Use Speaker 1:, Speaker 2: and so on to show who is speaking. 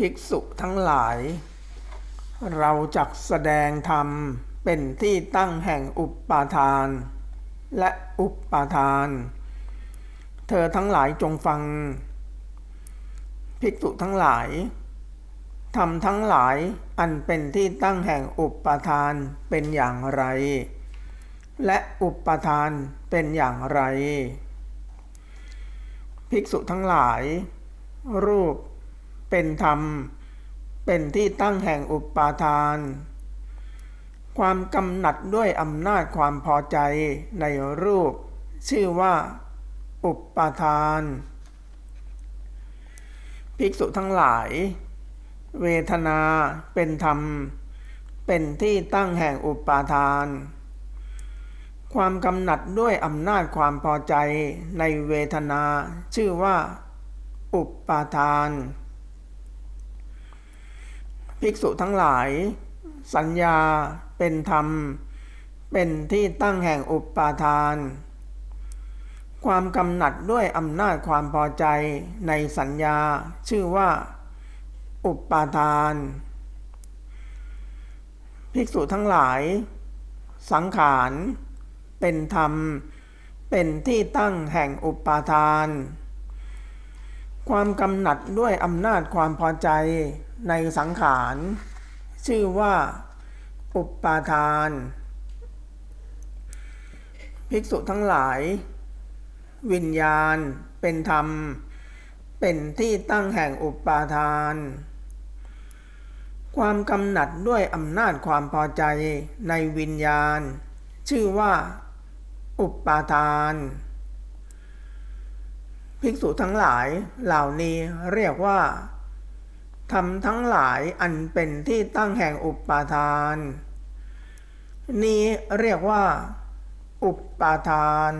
Speaker 1: ภิกษุทั้งหลาย เราจักแสดงธรรมเป็นที่ตั้งแห่งอุปปาทาน และอุปปาทาน เธอทั้งหลายจงฟัง ภิกษุทั้งหลายธรรมทั้งหลายอันเป็นที่ตั้งแห่งอุปปาทานเป็นอย่างไร และอุปปาทานเป็นอย่างไร ภิกษุทั้งหลาย รูป เป็นธรรม เป็นที่ตั้งแห่งอุปปาทาน ความกำหนัดด้วยอำนาจความพอใจในรูป ชื่อว่า อุปปาทาน ภิกษุทั้งหลาย เวทนาเป็นธรรม เป็นที่ตั้งแห่งอุปปาทานความกำหนัดด้วยอำนาจความพอใจในเวทนา ชื่อว่า อุปปาทาน ภิกษุทั้งหลาย สัญญาเป็นธรรม เป็นที่ตั้งแห่งอุปปาทาน ความกำหนัดด้วยอำนาจความพอใจในสัญญาชื่อว่า อุปปาทาน ภิกษุทั้งหลาย สังขาร เป็นธรรม เป็นที่ตั้งแห่งอุปปาทาน ความกำหนัดด้วยอำนาจความพอใจในสังขาร ชื่อว่า อุปปาทาน ภิกษุทั้งหลาย วิญญาณเป็นธรรม เป็นที่ตั้งแห่งอุปปาทาน ความกำหนัดด้วยอำนาจความพอใจในวิญญาณ ชื่อว่า อุปปาทาน ภิกษุทั้งหลายเหล่านี้เรียกว่าทำทั้งหลายอันเป็นที่ตั้งแห่งอุปปาทาน นี้เรียกว่า อุปปาทาน